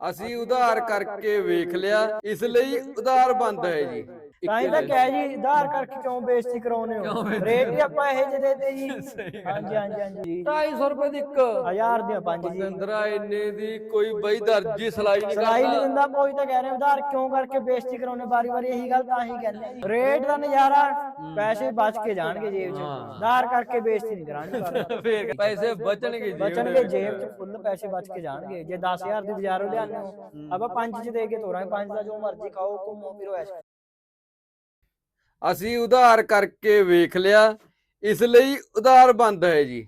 ਅਸੀਂ ਉਧਾਰ ਕਰਕੇ ਵੇਖ ਲਿਆ ਇਸ ਲਈ ਉਧਾਰ ਬੰਦ ਹੈ ਜੀ। ਤਾਂ ਤਾਂ ਕਹਿ ਜੀ ਆਧਾਰ ਕਰਕੇ ਕਿਉਂ ਬੇਇੱਜ਼ਤੀ ਕਰਾਉਨੇ ਹੋ? ਰੇਟ ਹੀ ਆਪਾਂ ਇਹ ਜਿਹੇ ਦੇ ਜੀ। ਹਾਂਜੀ ਹਾਂਜੀ ਹਾਂਜੀ। 250 ਰੁਪਏ ਦੀ ਇੱਕ। ਹਜ਼ਾਰ ਦੀਆਂ ਪੰਜ ਜੀ। ਪਤੰਦਰਾ ਇੰਨੇ ਦੀ ਕੋਈ ਬਈ ਦਰਜੀ ਸਲਾਈ ਨਹੀਂ ਸਲਾਈ ਨਹੀਂ ਕਰਦਾ। ਦਿੰਦਾ ਕੋਈ ਤਾਂ ਕਹਿ ਰਹੇ ਉਧਾਰ ਕਿਉਂ ਕਰਕੇ ਬੇਇੱਜ਼ਤੀ ਕਰਾਉਨੇ ਵਾਰੀ ਵਾਰੀ ਇਹੀ ਗੱਲ ਤਾਂ ਹੀ ਕਹਿੰਦੇ ਰੇਟ ਦਾ ਨਜ਼ਾਰਾ ਪੈਸੇ ਬਚ ਕੇ ਜਾਣਗੇ ਜੇਬ 'ਚ। ਉਧਾਰ ਕਰਕੇ ਬੇਇੱਜ਼ਤੀ ਨਹੀਂ ਕਰਾਣੀ ਪਰ ਫੇਰ ਪੈਸੇ ਬਚਣਗੇ ਜੀ ਬਚਣਗੇ ਜੇਬ 'ਚ ਫੁੱਲ ਪੈਸੇ ਬਚ ਕੇ ਜਾਣਗੇ। ਜੇ 10000 ਦੀ ਬਾਜ਼ਾਰੋਂ ਲਿਆਨੇ ਹੋ ਆਪਾਂ ਪੰਜ 'ਚ ਦੇ ਕੇ ਤੋਰਾਂਗੇ। ਪੰਜ ਦਾ ਜੋ ਮਰਜ਼ੀ ਖਾਓ ਘੁੰਮੋ ਫਿਰੋ ਐਸ਼। ਅਸੀਂ ਉਧਾਰ ਕਰਕੇ ਵੇਖ ਲਿਆ। ਇਸ ਲਈ ਉਧਾਰ ਬੰਦ ਹੈ ਜੀ।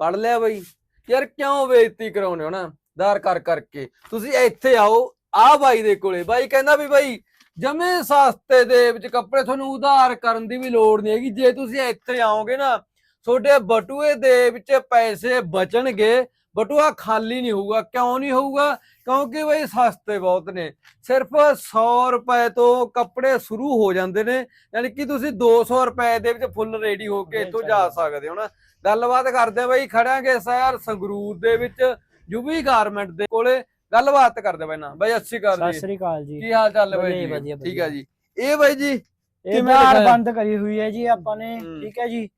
ਪੜ ਲਿਆ ਬਈ। ਯਾਰ ਕਿਉਂ ਬੇਇੱਜ਼ਤੀ ਕਰਾਉਨੇ ਹੋ ਨਾ? ਉਧਾਰ ਕਰ ਕਰਕੇ। ਤੁਸੀਂ ਇੱਥੇ ਆਓ। ਆ ਬਾਈ ਦੇ ਕੋਲੇ। ਬਾਈ ਕਹਿੰਦਾ ਵੀ ਬਾਈ ਜਮੇ ਸਸਤੇ ਦੇ ਵਿੱਚ ਕੱਪੜੇ ਤੁਹਾਨੂੰ ਉਧਾਰ ਕਰਨ ਦੀ ਵੀ ਲੋੜ ਨਹੀਂ ਹੈਗੀ। ਜੇ ਤੁਸੀਂ ਇੱਥੇ ਆਓਗੇ ਨਾ ਤੁਹਾਡੇ ਬਟੂਏ ਦੇ ਵਿੱਚ ਪੈਸੇ ਬਚਣਗੇ। ਬਟੂਆ ਖਾਲੀ ਨਹੀਂ ਹੋਊਗਾ ਕਿਉਂ ਨਹੀਂ ਹੋਊਗਾ? ਕਿਉਂਕਿ ਬਈ ਸਸਤੇ ਬਹੁਤ ਨੇ। ਸਿਰਫ 100 ਰੁਪਏ ਤੋਂ ਕੱਪੜੇ ਸ਼ੁਰੂ ਹੋ ਜਾਂਦੇ ਨੇ। ਯਾਨੀ ਕਿ ਤੁਸੀਂ 200 ਰੁਪਏ ਦੇ ਵਿੱਚ ਫੁੱਲ ਰੈਡੀ ਹੋ ਕੇ ਇੱਥੋਂ ਜਾ ਸਕਦੇ ਹੋ ਨਾ। ਗੱਲਬਾਤ ਕਰਦੇ ਬਈ ਖੜਾਂਗੇ ਸ਼ਹਿਰ ਸੰਗਰੂਰ ਦੇ ਵਿੱਚ ਯੂਵੀ ਗਾਰਮੈਂਟ ਦੇ ਕੋਲੇ। ਗੱਲਬਾਤ ਕਰਦੇ ਬਈ ਨਾ ਬਈ ਅੱਛੀ ਕਰ ਸਤਿ ਜੀ। ਸ੍ਰੀ ਅਕਾਲ ਜੀ। ਕੀ ਹਾਲ ਚਾਲ ਹੈ ਬਾਈ ਜੀ, ਜੀ ਠੀਕ। ਹੈ ਜੀ। ਇਹ ਬਾਈ ਜੀ ਇਹ ਦਾਰ? ਬੰਦ ਕਰੀ ਹੋਈ ਹੈ ਜੀ ਆਪਾਂ ਨੇ। ਠੀਕ ਹੈ ਜੀ।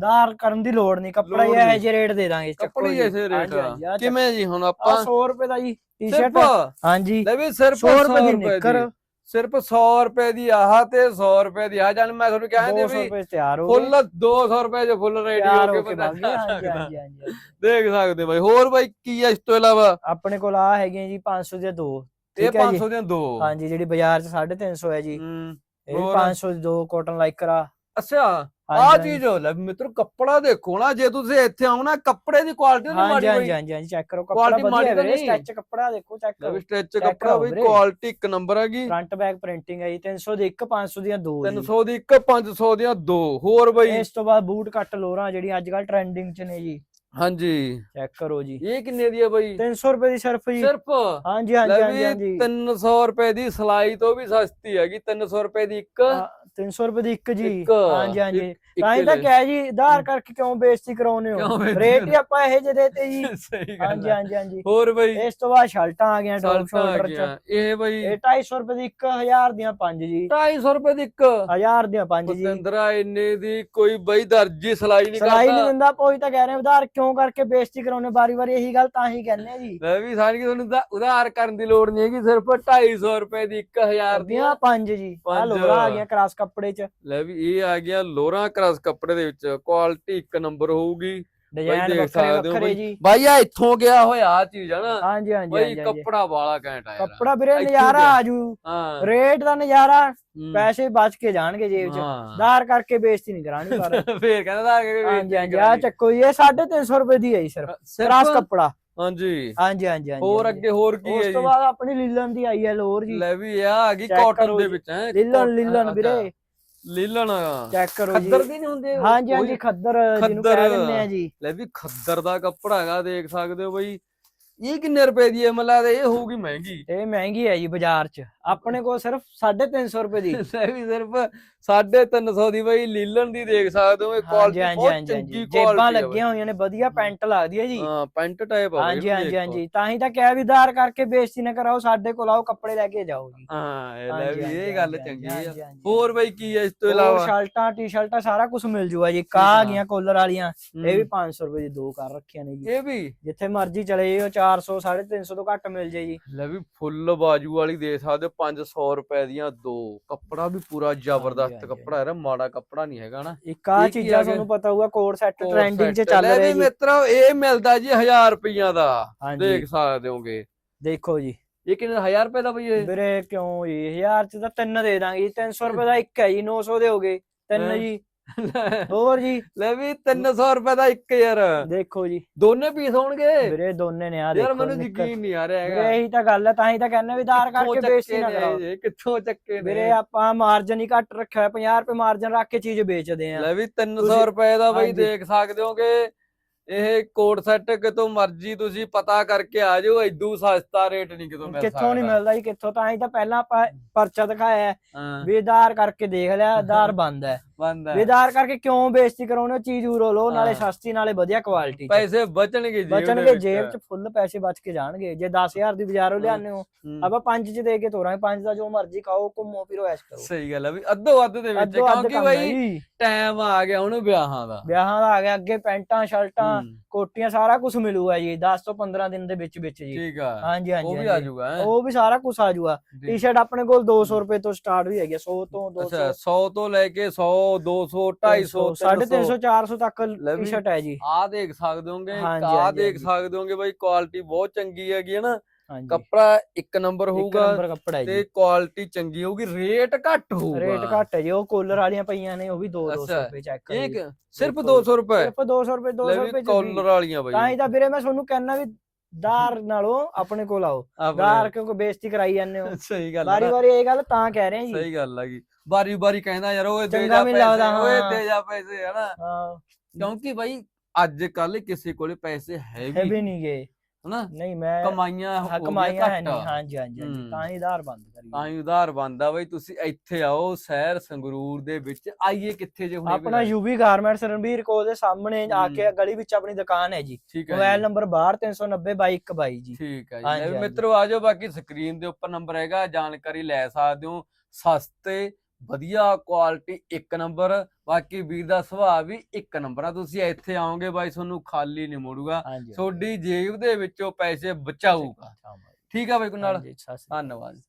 ਦਾਰ ਕਰਨ ਦੀ ਲੋੜ ਨਹੀਂ ਕੱਪੜਾ ਇਹ। ਜਿਹੇ ਰੇਟ ਦੇ ਦਾਂਗੇ ਕੱਪੜੇ ਜੀ। ਐਸੇ ਰੇਟ। ਕਿਵੇਂ ਜੀ ਹੁਣ ਆਪਾਂ? 100 ਰੁਪਏ ਦਾ ਜੀ ਟੀ-ਸ਼ਰਟ ਹਾਂਜੀ। ਲੈ ਵੀ ਸਿਰਫ 100 100 ਰੁਪਏ ਦੀ ਨਿੱਕਰ। ਸਿਰਫ 100 ਰੁਪਏ ਦੀ ਆਹ ਤੇ 100 ਰੁਪਏ ਦੀ ਆ ਜਾਨ ਮੈਂ ਤੁਹਾਨੂੰ ਕਹਿੰਦੇ 200 ਵੀ ਰੁਪਏ 'ਚ ਤਿਆਰ ਹੋ ਗਏ। ਫੁੱਲ 200 ਰੁਪਏ ਚ ਫੁੱਲ ਰੈਡੀ ਹੋ ਕੇ ਬੰਦਾ ਦੇਖ ਸਕਦੇ ਬਾਈ। ਹੋਰ ਬਾਈ ਕੀ ਹੈ ਇਸ ਤੋਂ ਇਲਾਵਾ? ਆਪਣੇ ਕੋਲ ਆ ਹੈਗੇ ਜੀ 500 ਦੇ ਦੋ। ਇਹ ਠੀਕ ਹੈ ਜੀ? 500 ਦੀਆਂ ਦੋ। ਹਾਂਜੀ ਜਿਹੜੀ ਬਾਜ਼ਾਰ 'ਚ 350 ਹੈ ਜੀ। ਹੂੰ, ਇਹ ਵੀ ਹੋਰ? 500 ਦੀ ਦੋ ਕਾਟਨ ਲਾਈਕਰਾ ਅੱਛਾ। ਆ ਚੀਜ਼ ਹੋ ਲੈ ਮਿੱਤਰ ਕੱਪੜਾ ਦੇਖੋ ਨਾ ਜੇ ਤੁਸੀਂ ਇੱਥੇ ਆਓ ਨਾ ਕੱਪੜੇ ਦੀ ਕੁਆਲਿਟੀ ਨਹੀਂ ਮਾੜੀ ਹੋਈ। ਹਾਂਜੀ ਹਾਂਜੀ ਚੈੱਕ ਕਰੋ ਕੱਪੜਾ ਵਧੀਆ ਨਹੀਂ। ਸਟੈਚ ਕੱਪੜਾ ਦੇਖੋ ਚੈੱਕ ਵੀ ਕਰੋ check ਕੱਪੜਾ ਵੀਰੇ। ਕੁਆਲਿਟੀ ਇੱਕ ਨੰਬਰ ਹੈਗੀ ਫਰੰਟ ਬੈਕ ਪ੍ਰਿੰਟਿੰਗ ਹੈ ਜੀ 300 ਦੀ ਇੱਕ 500 ਦੀਆਂ ਦੋ ਜੀ। 300 ਦੀ ਇੱਕ 500 ਦੀਆਂ ਦੋ। ਹੋਰ ਬਈ? ਇਸ ਤੋਂ ਬਾਅਦ ਬੂਟ ਕੱਟ ਲੋਰਾਂ ਜਿਹੜੀਆਂ ਅੱਜ ਕੱਲ ਟ੍ਰੈਂਡਿੰਗ 'ਚ ਨੇ ਜੀ। ਹਾਂਜੀ। ਚੈੱਕ ਕਰੋ ਜੀ। ਇਹ ਕਿੰਨੇ ਦੀ ਹੈ ਬਈ? 300 ਰੁਪਏ ਦੀ ਸਿਰਫ ਜੀ। ਸਿਰਫ? ਹਾਂਜੀ ਹਾਂਜੀ ਹਾਂਜੀ ਵੀ ਹਾਂਜੀ। 300 ਰੁਪਏ ਦੀ ਸਲਾਈ ਤੋਂ ਵੀ ਸਸਤੀ ਹੈਗੀ 300 ਰੁਪਏ ਦੀ ਇੱਕ। ਹਾਂ, 300 ਰੁਪਏ ਦੀ ਇੱਕ ਜੀ। ਇੱਕ, ਹਾਂਜੀ ਹਾਂਜੀ। ਇੱਕ ਤਾਂ ਹੀ ਤਾਂ ਲੈ। ਕਹਿ ਜੀ ਆਧਾਰ ਕਰਕੇ ਕਿਉਂ ਬੇਇੱਜ਼ਤੀ ਕਰਾਉਨੇ ਕਿਉਂ ਹੋ ਬੇਇੱਜ਼ਤੀ ਰੇਟ ਹੀ ਆਪਾਂ ਇਹ ਜਿਹੇ ਦੇ ਤੇ ਜੀ। ਸਹੀ ਗੱਲ ਹਾਂਜੀ ਹੈ। ਹਾਂਜੀ ਹਾਂਜੀ। ਹੋਰ ਬਈ? ਇਸ ਤੋਂ ਬਾਅਦ ਸ਼ਰਟਾਂ ਆ ਗਈਆਂ ਟੌਪ ਸਲਟਾਂ ਆ ਸ਼ੋਲਡਰ ਚ। ਇਹ ਬਈ ਇਹ 250 ਰੁਪਏ ਦੀ 1000 ਦੀਆਂ ਪੰਜ ਜੀ। 250 ਰੁਪਏ ਦੀ ਇੱਕ। 1000 ਦੀਆਂ ਪੰਜ ਜੀ। ਪਤੰਦਰਾ ਇੰਨੇ ਦੀ ਕੋਈ ਬਈ ਦਰਜੀ ਸਲਾਈ ਨਹੀਂ ਸਲਾਈ ਨਹੀਂ ਕਰਦਾ ਦਿੰਦਾ ਕੋਈ ਤਾਂ ਕਹਿ ਰਹੇ ਉਧਾਰ ਕਿਉਂ ਕਰਕੇ ਬੇਇੱਜ਼ਤੀ ਕਰਾਉਨੇ ਵਾਰੀ ਵਾਰੀ ਇਹੀ ਗੱਲ ਤਾਂ ਹੀ ਕਹਿੰਦੇ ਆ ਜੀ। ਲੈ ਵੀ ਸਾਰੀ ਤੁਹਾਨੂੰ ਤਾਂ ਉਧਾਰ ਕਰਨ ਦੀ ਲੋੜ ਨਹੀਂ ਹੈਗੀ ਸਿਰਫ 250 ਰੁਪਏ ਦੀ 1000 ਦੀਆਂ ਦੀਆਂ ਪੰਜ ਜੀ। ਆ ਪੰਜ। ਲੋਰਾ ਆ ਗਈਆਂ ਕਰਾਸ ਕੱਪੜੇ ਚ। ਲੈ ਵੀ ਇਹ ਆ ਗਿਆ ਲੋਰਾ ਕ੍ਰਾਸ ਕੱਪੜੇ ਦੇ ਵਿੱਚ ਕੁਆਲਿਟੀ ਇੱਕ ਨੰਬਰ ਹੋਊਗੀ। ਡਿਜ਼ਾਈਨ ਵੱਖਰੇ ਹੋ ਵੱਖਰੇ। ਜੀ। ਬਾਈ ਆ ਇੱਥੋਂ ਗਿਆ ਹੋਇਆ ਆ ਚੀਜ਼ ਆ ਨਾ। ਹਾਂਜੀ ਹਾਂਜੀ ਬਈ ਕੱਪੜਾ ਵਾਲਾ ਘੈਂਟ ਆ ਯਾਰ। ਕੱਪੜਾ ਵੀਰੇ ਨਜ਼ਾਰਾ। ਆਜੂ। ਹਾਂ। ਰੇਟ ਦਾ ਨਜ਼ਾਰਾ ਹੂੰ, ਪੈਸੇ ਬਚ ਕੇ ਜਾਣਗੇ ਜੇਬ ਚ। ਹਾਂ। ਦਾਰ ਕਰਕੇ ਬੇਇੱਜ਼ਤੀ ਨਹੀਂ ਕਰਾਣੀ ਪਰ। ਫੇਰ ਕਹਿੰਦਾ ਤਾਂ ਕਿ ਹਾਂਜੀ ਹਾਂਜੀ ਆ ਚੱਕੋ ਜੀ ਇਹ 350 ਰੁਪਏ ਦੀ ਹੈ ਜੀ ਸਿਰਫ। ਕਰਾਸ ਕੱਪੜਾ। ਹਾਂਜੀ। ਹਾਂਜੀ ਹਾਂਜੀ ਹੋਰ। ਅੱਗੇ ਹੋਰ ਕੀ ਹੈ ਉਸ ਤੋਂ ਜੀ? ਬਾਅਦ ਆਪਣੀ ਲੀਲਨ ਦੀ ਆਈ ਹੈ ਲੋਰ ਜੀ। ਲੈ ਵੀ ਆ ਆ ਗਈ ਕਾਟਨ ਦੇ ਜੀ। ਵਿੱਚ ਹੈ ਲੀਲਨ ਲੀਲਨ ਵੀਰੇ। ਲੀਲਨ ਚੈੱਕ ਕਰੋ ਜੀ ਖੱਦਰ ਦੀ ਨਹੀਂ ਹੁੰਦੇ ਉਹ? ਹਾਂਜੀ ਖੱਦਰ ਜਿਹਨੂੰ ਖੱਦਰ। ਕਹਿ ਦਿੰਦੇ ਆ ਜੀ ਲੈ ਵੀ ਖੱਦਰ ਦਾ ਕੱਪੜਾ ਹੈਗਾ ਦੇਖ ਸਕਦੇ ਹੋ ਬਈ ਇਹ ਕਿੰਨੇ ਰੁਪਏ ਦੀ ਹੈ ਮਤਲਬ ਇਹ ਹੋਊਗੀ ਮਹਿੰਗੀ। ਇਹ ਮਹਿੰਗੀ ਹੈ ਜੀ ਬਾਜ਼ਾਰ 'ਚ। ਆਪਣੇ ਕੋਲ ਸਿਰਫ 350 ਰੁਪਏ ਦੀ। ਲੈ ਵੀ ਸਿਰਫ 350 ਦੀ ਬਈ ਲੀਲਨ ਦੀ ਦੇਖ ਸਕਦੇ ਹੋ ਇਹ ਕੁਆਲਿਟੀ ਬਹੁਤ ਚੰਗੀ ਜੇਬਾਂ ਲੱਗੀਆਂ ਹੋਈਆਂ ਨੇ ਵਧੀਆ ਪੈਂਟ ਲੱਗਦੀ ਹੈ ਜੀ। ਹਾਂ ਪੈਂਟ ਟਾਈਪ ਆ ਹਾਂਜੀ ਹਾਂਜੀ। ਹਾਂਜੀ। ਤਾਂ ਹੀ ਤਾਂ ਕਹਿ ਵੀ ਦਾਰ ਕਰਕੇ ਬੇਇੱਜ਼ਤੀ ਨਾ ਕਰਾਓ ਸਾਡੇ ਕੋਲ ਆਓ ਕੱਪੜੇ ਲੈ ਕੇ ਜਾਓ ਜੀ। ਹਾਂ ਇਹ ਲੈ ਵੀ ਇਹ ਗੱਲ ਚੰਗੀ ਹਾਂਜੀ। ਹੋਰ ਬਈ ਕੀ ਹੈ ਇਸ ਤੋਂ ਇਲਾਵਾ? ਸ਼ਰਟਾਂ ਟੀ-ਸ਼ਰਟਾਂ ਸਾਰਾ ਕੁਝ ਮਿਲ ਜੂਗਾ ਜੀ। ਕਾ ਆ। ਗਈਆਂ ਕੋਲਰ ਵਾਲੀਆਂ। ਇਹ ਵੀ ਹੂੰ, 500 ਰੁਪਏ ਦੀ ਦੋ ਕਰ ਰੱਖੀਆਂ ਨੇ ਜੀ। ਇਹ ਵੀ? ਜਿੱਥੇ ਮਰਜ਼ੀ ਚਲੇ ਜਾਓ 400 350 ਤੋਂ ਘੱਟ ਮਿਲ ਜੇ ਜੀ। ਲੈ ਵੀ ਫੁੱਲ ਬਾਜੂ ਵਾਲੀ ਦੇ ਸਕਦੇ ਹੋ 500 ਰੁਪਏ ਦੀਆਂ ਦੋ। ਕੱਪੜਾ ਵੀ ਪੂਰਾ ਜ਼ਬਰਦਸਤ। ਕੱਪੜਾ ਹੈ ਮਾੜਾ ਕੱਪੜਾ ਨਹੀਂ ਹੈਗਾ ਨਾ। ਇੱਕ ਆ ਇਹ ਚੀਜ਼ਾਂ? ਤੁਹਾਨੂੰ ਪਤਾ ਹੋਊਗਾ ਕੋਡ ਸੈੱਟ ਟ੍ਰੈਂਡਿੰਗ 'ਚ। ਚੱਲ ਲੈ ਰਿਹਾ ਵੀ ਜੀ। ਮਿੱਤਰੋ ਇਹ ਮਿਲਦਾ ਜੀ 1000 ਰੁਪਈਆ ਦਾ। ਦੇਖ ਸਕਦੇ ਹੋਗੇ। ਦੇਖੋ ਜੀ। ਇਹ ਕਿੰਨੇ 1000 ਰੁਪਏ ਦਾ ਬਈ ਇਹ? ਵੀਰੇ ਕਿਉਂ ਜੀ? 1000 ਚ ਤਾਂ ਤਿੰਨ ਦੇ ਦਾਂਗੇ ਜੀ। 300 ਰੁਪਏ ਦਾ ਇੱਕ ਹੈ ਜੀ 900 ਦੇ ਹੋਗੇ? ਤਿੰਨ ਜੀ। ਹੋਰ ਜੀ? ਲੈ ਵੀ 300 ਰੁਪਏ ਦਾ ਇੱਕ ਯਾਰ। ਦੇਖੋ ਜੀ। ਦੋਨੇ ਪੀਸ ਹੋਣਗੇ? ਵੀਰੇ ਦੋਨੇ ਨੇ ਆ ਯਾਰ ਦੇਖੋ ਮੈਨੂੰ ਨਿੱਕਰ। ਯਕੀਨ ਨਹੀਂ ਆ ਰਿਹਾ ਵੀਰੇ ਹੈਗਾ। ਇਹੀ ਤਾਂ ਗੱਲ ਹੈ ਤਾਂ ਹੀ ਤਾਂ ਕਹਿੰਦੇ ਵੀ ਦਾਰ ਕਿੱਥੋਂ ਕਰਕੇ ਬੇਇੱਜ਼ਤੀ ਨਾ ਚੱਕੇ ਕਰਾਓ। ਨੇ ਇਹ, ਕਿੱਥੋਂ ਚੱਕੇ ਨੇ? ਵੀਰੇ ਆਪਾਂ ਮਾਰਜਨ ਹੀ ਘੱਟ ਰੱਖਿਆ ਹੋਇਆ 50 ਰੁਪਏ ਮਾਰਜਨ ਰੱਖ ਕੇ ਚੀਜ਼ ਵੇਚਦੇ ਆ। ਲੈ ਵੀ 300 ਤੁਸੀਂ- ਰੁਪਏ ਦਾ ਬਈ ਹਾਂਜੀ। ਦੇਖ ਸਕਦੇ ਹੋਗੇ। ਇਹ ਕੋਟ ਸੈੱਟ ਕਿਤੋਂ ਮਰਜ਼ੀ ਤੁਸੀਂ ਪਤਾ ਕਰਕੇ ਆ ਜਾਓ ਐਦੂ ਸਸਤਾ ਰੇਟ ਨਹੀਂ ਕਿਤੋਂ ਮਿਲ ਕਿੱਥੋਂ ਨਹੀਂ। ਮਿਲਦਾ ਜੀ ਕਿੱਥੋਂ ਤਾਂ ਅਸੀਂ ਤਾਂ ਪਹਿਲਾਂ ਆਪਾਂ ਪਰਚਾ ਦਿਖਾਇਆ ਹੈ, ਹਾਂ ਵੀ ਆਧਾਰ ਕਰਕੇ ਦੇਖ ਲਿਆ ਆਧਾਰ ਬੰਦ ਹੈ ਬੰਦਾ ਵੀ ਆਧਾਰ ਕਰਕੇ ਕਿਉਂ ਬੇਇੱਜ਼ਤੀ ਕਰਾਉਣੇ ਹੋ? ਚੀਜ਼ ਉਰੋ ਲਓ ਨਾਲੇ ਹਾਂ। ਸਸਤੀ ਨਾਲੇ ਵਧੀਆ ਕੁਆਲਿਟੀ ਪੈਸੇ ਬਚਣਗੇ ਦੇ ਬਚਣਗੇ। ਜੇਬ ਚ ਫੁੱਲ ਪੈਸੇ ਬਚ ਕੇ ਜਾਣਗੇ ਜੇ 10000 ਦੀ ਬਾਜ਼ਾਰੋਂ ਲਿਆਉਂਦੇ ਹੋ ਹੂੰ। ਆਪਾਂ 5 ਚ ਦੇ ਕੇ ਤੋਰਾਂਗੇ 5 ਦਾ ਜੋ ਮਰਜ਼ੀ ਖਾਓ ਘੁੰਮੋ ਫਿਰੋ ਐਸ਼ ਕਰੋ ਸਹੀ ਗੱਲ ਆ ਵੀ ਅੱਧੋ ਅੱਧ ਦੇ ਵਿੱਚ ਕਿਉਂਕਿ ਹੈ ਬਈ ਜੀ। ਟਾਈਮ ਆ ਗਿਆ ਹੁਣ ਵਿਆਹਾਂ ਦਾ ਵਿਆਹਾਂ ਦਾ ਆ ਗਿਆ ਅੱਗੇ ਪੈਂਟਾਂ ਸ਼ਰਟਾਂ ਹੂੰ, ਕੋਟੀਆਂ ਸਾਰਾ ਕੁਝ ਮਿਲੂਗਾ ਜੀ 10 ਤੋਂ 15 ਦਿਨ ਦੇ ਵਿੱਚ ਵਿੱਚ ਜੀ ਠੀਕ ਆ ਹਾਂਜੀ ਹਾਂਜੀ ਉਹ ਵੀ। ਆ ਜਾਊਗਾ? ਉਹ ਵੀ ਸਾਰਾ ਕੁਝ ਆ ਜਾਊਗਾ। ਟੀ-ਸ਼ਰਟ ਆਪਣੇ ਕੋਲ 200 ਰੁਪਏ ਤੋਂ ਸਟਾਰਟ ਵੀ ਹੈਗੀ ਆ, 100 ਤੋਂ 200 ਅੱਛਾ 100 ਤੋਂ ਲੈ ਕੇ 100 200 250 350 400 ਤੱਕ। ਟੀ-ਸ਼ਰਟ ਹੈ ਜੀ ਆ ਦੇਖ ਸਕਦੇ ਹੋਗੇ ਆ ਦੇਖ। ਸਕਦੇ ਹੋਗੇ ਬਾਈ ਕੁਆਲਿਟੀ ਬਹੁਤ ਚੰਗੀ ਹੈਗੀ ਹੈ ਨਾ ਕੱਪੜਾ ਇੱਕ ਨੰਬਰ ਹੋਊਗਾ ਹੈ ਤੇ ਜੀ। ਕੁਆਲਿਟੀ ਚੰਗੀ ਹੋਊਗੀ ਰੇਟ ਘੱਟ ਹੋਊਗਾ। ਰੇਟ ਘੱਟ ਹੈ ਜੀ ਉਹ ਕੋਲਰ ਵਾਲੀਆਂ ਪਈਆਂ ਨੇ ਉਹ ਵੀ 2 200 ਅੱਛਾ, ਰੁਪਏ ਚੈੱਕ ਇਹ ਕਰੋ ਕਿ- ਸਿਰਫ ਬਿਲਕੁਲ। 200 ਰੁਪਏ? ਸਿਰਫ 200 ਰੁਪਏ 200 ਲੈ ਰੁਪਏ ਵੀ ਚ ਕਾਲਰ ਵੀ। ਵਾਲੀਆਂ ਬਾਈ। ਤਾਂ ਹੀ ਤਾਂ ਵੀਰੇ ਮੈਂ ਤੁਹਾਨੂੰ ਕਹਿਣਾ ਵੀ ਦਾਰ ਨਾਲੋਂ ਆਪਣੇ ਕੋਲ ਆਓ। ਦਾਰ ਕਿਉਂਕਿ ਬੇਇੱਜ਼ਤੀ ਕਰਾਈ ਜਾਂਦੇ ਹੋ। ਸਹੀ ਗੱਲ ਵਾਰੀ ਵਾਰੀ ਇਹ ਗੱਲ ਤਾਂ ਕਹਿ ਰਹੇ ਹਾਂ ਜੀ। ਸਹੀ ਗੱਲ ਹੈਗੀ ਬਾਰੀ ਬਾਰੀ ਕਹਿੰਦਾ ਯਾਰ ਓਏ ਦੇ ਜਾ ਪੈਸੇ ਓਏ ਹਾਂ। ਦੇ ਜਾ ਪੈਸੇ ਹਨਾ। ਹਾਂ। ਕਿਉਂਕਿ ਬਾਈ ਅੱਜ ਕੱਲ ਕਿਸੇ ਕੋਲੇ ਪੈਸੇ ਹੈ ਹੈ ਵੀ ਨਹੀਂ ਗਏ ਹਨਾ ਨਹੀਂ ਮੈਂ ਕਮਾਈਆਂ ਹਾਂ, ਹੋ ਕਮਾਈਆਂ ਹੈ। ਨਹੀਂ ਹਾਂਜੀ ਹਾਂਜੀ। ਤਾਂ ਹੀ ਆਧਾਰ ਬੰਦ ਕਰੀ ਤਾਂ ਹੀ ਉਧਾਰ ਬੰਦਾ ਬਈ ਤੁਸੀਂ ਇੱਥੇ ਆਓ ਸ਼ਹਿਰ ਸੰਗਰੂਰ ਦੇ ਵਿੱਚ ਆਈਏ ਕਿੱਥੇ ਜੇ ਹੁਣੇ ਵੀ ਆਪਣਾ। ਯੂਵੀ ਗਾਰਮੈਂਟਸ ਰਣਬੀਰ ਕੋਲ ਦੇ ਸਾਹਮਣੇ ਆ ਕੇ। ਗਲੀ ਵਿੱਚ ਆਪਣੀ ਦੁਕਾਨ ਹੈ ਜੀ ਠੀਕ ਹੈ ਮੋਬਾਈਲ ਜੀ, ਨੰਬਰ 62390 ਜੀ ਠੀਕ ਹੈ ਜੀ ਹਾਂਜੀ, ਲੈ ਵੀ ਹਾਂਜੀ। ਮਿੱਤਰੋ ਆਜੋ ਬਾਕੀ ਸਕਰੀਨ ਦੇ ਉੱਪਰ ਨੰਬਰ ਹੈਗਾ ਜਾਣਕਾਰੀ ਲੈ ਸਕਦੇ ਹੋ ਸਸਤੇ ਵਧੀਆ ਕੁਆਲਿਟੀ ਇੱਕ ਨੰਬਰ ਬਾਕੀ ਵੀਰ ਦਾ ਸੁਭਾਅ ਵੀ ਇੱਕ ਨੰਬਰ ਆ। ਤੁਸੀਂ ਇੱਥੇ ਆਓਗੇ ਬਾਈ ਤੁਹਾਨੂੰ ਖਾਲੀ ਨਹੀਂ ਮੋੜੂਗਾ। ਤੁਹਾਡੀ ਜੇਬ ਦੇ ਵਿੱਚੋਂ ਪੈਸੇ ਬਚਾਊਗਾ। ਠੀਕ ਆ ਬਾਈ ਕੁਨਾਲ ਅਕਾਲ। ਧੰਨਵਾਦ।